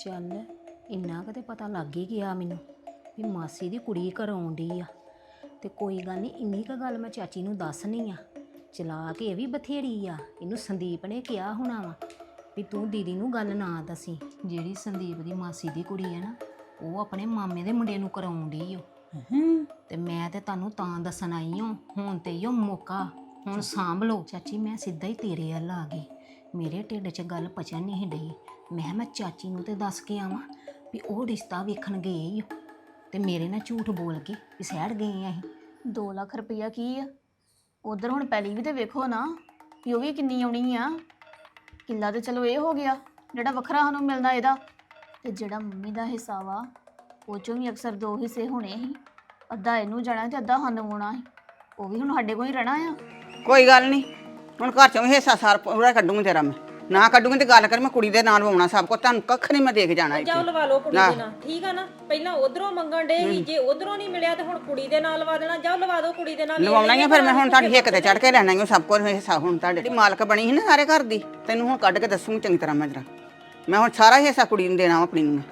ਚੱਲ ਇੰਨਾ ਕਦੇ ਪਤਾ ਲੱਗ ਹੀ ਗਿਆ ਮੈਨੂੰ ਵੀ ਮਾਸੀ ਦੀ ਕੁੜੀ ਘਰੋਂ ਆਉਂਦੀ ਆ। ਤੇ ਕੋਈ ਗੱਲ ਨਹੀਂ ਇੰਨੀ ਕੁ ਗੱਲ ਮੈਂ ਚਾਚੀ ਨੂੰ ਦੱਸਣੀ ਆ। ਚਲਾ ਕੇ ਇਹ ਵੀ ਬਥੇੜੀ ਆ। ਇਹਨੂੰ ਸੰਦੀਪ ਨੇ ਕਿਹਾ ਹੋਣਾ ਵਾ ਵੀ ਤੂੰ ਦੀਦੀ ਨੂੰ ਗੱਲ ਨਾ ਦੱਸੀ। ਜਿਹੜੀ ਸੰਦੀਪ ਦੀ ਮਾਸੀ ਦੀ ਕੁੜੀ ਆ ਨਾ ਉਹ ਆਪਣੇ ਮਾਮੇ ਦੇ ਮੁੰਡੇ ਨੂੰ ਕਰਾਉਂਦੀ ਓ। ਤੇ ਮੈਂ ਤੇ ਤੁਹਾਨੂੰ ਤਾਂ ਦੱਸਣ ਆਈ ਹਾਂ ਹੁਣ ਤੇ ਇਹੋ ਮੌਕਾ। ਹੁਣ ਸਾਂਭ ਲਓ। ਚਾਚੀ ਮੈਂ ਸਿੱਧਾ ਹੀ ਤੇਰੇ ਵੱਲ ਆ ਗਈ। ਮੇਰੇ ਢਿੱਡ 'ਚ ਗੱਲ ਪਚਣ ਨਹੀਂ ਡਈ। ਮੈਂ ਕਿਹਾ ਮੈਂ ਚਾਚੀ ਨੂੰ ਤੇ ਦੱਸ ਕੇ ਆਵਾਂ ਵੀ ਉਹ ਰਿਸ਼ਤਾ ਵੇਖਣ ਗਏ ਈ ਓ। ਤੇ ਮੇਰੇ ਨਾਲ ਝੂਠ ਬੋਲ ਕੇ ਵੀ ਸਹਿੜ ਗਏ ਆ ਅਸੀਂ। 2 ਲੱਖ ਰੁਪਈਆ ਕੀ ਆ? ਉਧਰ ਹੁਣ ਪਹਿਲੀ ਵੀ ਤੇ ਵੇਖੋ ਨਾ ਵੀ ਉਹ ਵੀ ਕਿੰਨੀ ਆਉਣੀ ਆ। ਕਿੱਲਾ ਤੇ ਚਲੋ ਇਹ ਹੋ ਗਿਆ ਜਿਹੜਾ ਵੱਖਰਾ ਸਾਨੂੰ ਮਿਲਦਾ ਇਹਦਾ। ਤੇ ਜਿਹੜਾ ਮੰਮੀ ਦਾ ਹਿੱਸਾ ਵਾ ਉਹ ਚੋਂ ਵੀ ਅਕਸਰ ਦੋ ਹਿੱਸੇ ਹੋਣੇ ਸੀ। ਅੱਧਾ ਇਹਨੂੰ ਜਾਣਾ ਤੇ ਅੱਧਾ ਸਾਨੂੰ ਆਉਣਾ ਸੀ। ਉਹ ਵੀ ਹੁਣ ਸਾਡੇ ਕੋਲ ਹੀ ਰਹਿਣਾ ਆ। ਕੋਈ ਗੱਲ ਨਹੀਂ ਹੁਣ ਘਰ ਚੋਂ ਵੀ ਹਿੱਸਾ ਸਾਰ ਪੂਰਾ ਕੱਢੂੰਗੀ ਤੇਰਾ ਮੈਂ। ਨਾ ਕੱਢੂੰਗੀ ਤੇ ਗੱਲ ਕਰ ਮੈਂ ਕੁੜੀ ਦੇ ਨਾਲ ਲਵਾਉਣਾ ਸਭ ਕੁਝ ਤੁਹਾਨੂੰ ਕੱਖ ਨਹੀਂ ਮੈਂ ਦੇਖ ਜਾਣਾ ਜਾਓ ਇੱਥੇ ਲਵਾ ਲਓ ਕੁੜੀ। ਦੇ ਨਾਲ ਠੀਕ ਆ ਨਾ? ਪਹਿਲਾਂ ਉਧਰੋਂ ਮੰਗਣ ਡੇ ਸੀ ਜੇ ਉਧਰੋਂ ਨਹੀਂ ਮਿਲਿਆ ਤੇ ਹੁਣ ਕੁੜੀ ਦੇ ਨਾਲ ਲਵਾ ਦੇਣਾ ਜਾਓ ਲਵਾ ਦਿਓ ਕੁੜੀ ਦੇ ਨਾਲ। ਲਵਾਉਣਾ ਹੀ ਆ, ਫਿਰ ਮੈਂ ਹੁਣ ਤੁਹਾਡੀ ਹਿੱਕ ਤੇ ਚੜ ਕੇ ਲੈਣਾ ਹੀ ਸਭ ਕੁਝ ਹਿੱਸਾ ਹੁਣ ਤੁਹਾਡੇ ਜਿਹੜੀ ਮਾਲਕ ਬਣੀ ਸੀ ਨਾ ਸਾਰੇ ਘਰ ਦੀ ਤੈਨੂੰ ਹੁਣ ਕੱਢ ਕੇ ਦੱਸੂਗੀ ਚੰਗੀ ਤਰ੍ਹਾਂ ਮੈਂ ਜਰਾ। ਮੈਂ ਹੁਣ ਸਾਰਾ ਹਿੱਸਾ ਕੁੜੀ ਨੂੰ ਦੇਣਾ ਵਾ ਆਪਣੀ ਨੂੰ ਮੈਂ।